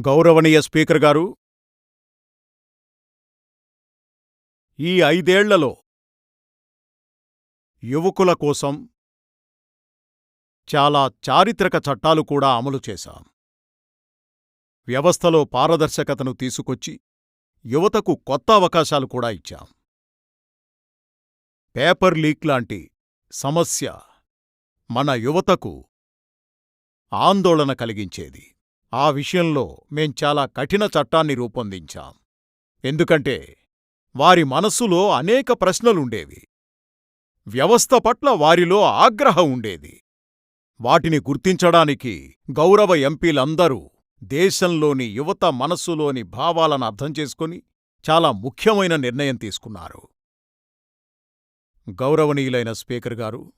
గౌరవనీయ స్పీకర్ గారు ఈ ఐదేళ్ళలో యువకుల కోసం చాలా చారిత్రక చట్టాలు కూడా అమలు చేశాం. వ్యవస్థలో పారదర్శకతను తీసుకొచ్చి యువతకు కొత్త అవకాశాలు కూడా ఇచ్చాం. పేపర్ లీక్ లాంటి సమస్య మన యువతకు ఆందోళన కలిగించేది. ఆ విషయంలో మేం చాలా కఠిన చట్టాన్ని రూపొందించాం. ఎందుకంటే వారి మనస్సులో అనేక ప్రశ్నలుండేవి. వ్యవస్థ పట్ల వారిలో ఆగ్రహం ఉండేది. వాటిని గుర్తించడానికి గౌరవ ఎంపీలందరూ దేశంలోని యువత మనస్సులోని భావాలను అర్థం చేసుకుని చాలా ముఖ్యమైన నిర్ణయం తీసుకున్నారు. గౌరవనీయులైన స్పీకర్ గారు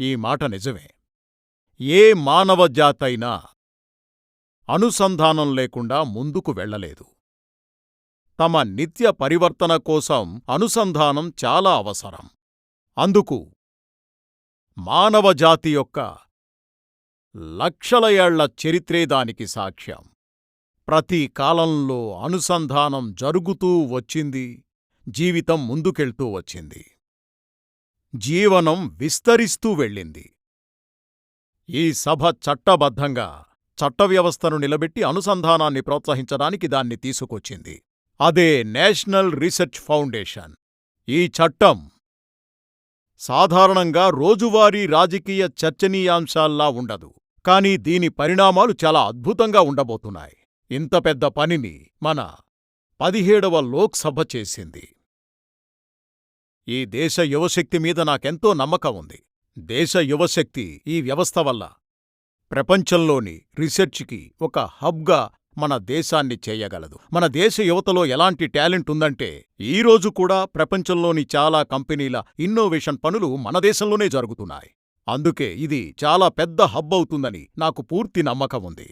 ఈ మాట నిజమే. ఏ మానవజాతైనా అనుసంధానం లేకుండా ముందుకు వెళ్ళలేదు. తమ నిత్య పరివర్తన కోసం అనుసంధానం చాలా అవసరం. అందుకు మానవజాతి యొక్క లక్షల ఏళ్ళ చరిత్రే దానికి సాక్ష్యం. ప్రతి కాలంలో అనుసంధానం జరుగుతూ వచ్చింది జీవితం ముందుకెళ్తూ వచ్చింది. జీవనం విస్తరిస్తూ వెళ్ళింది. ఈ సభ చట్టబద్ధంగా చట్టవ్యవస్థను నిలబెట్టి అనుసంధానాన్ని ప్రోత్సహించడానికి దాన్ని తీసుకొచ్చింది. అదే నేషనల్ రీసెర్చ్ ఫౌండేషన్. ఈ చట్టం సాధారణంగా రోజువారీ రాజకీయ చర్చనీయాంశాల్లా ఉండదు. కానీ దీని పరిణామాలు చాలా అద్భుతంగా ఉండబోతున్నాయి. ఇంత పెద్ద పనిని మన పదిహేడవ లోక్సభ చేసింది. ఈ దేశ యువశక్తి మీద నాకెంతో నమ్మకం ఉంది. దేశ యువశక్తి ఈ వ్యవస్థ వల్ల ప్రపంచంలోని రీసెర్చ్కి ఒక హబ్గా మన దేశాన్ని చేయగలదు. మన దేశ యువతలో ఎలాంటి టాలెంట్ ఉందంటే ఈ రోజు కూడా ప్రపంచంలోని చాలా కంపెనీల ఇన్నోవేషన్ పనులు మన దేశంలోనే జరుగుతున్నాయి. అందుకే ఇది చాలా పెద్ద హబ్ అవుతుందని నాకు పూర్తి నమ్మకం ఉంది.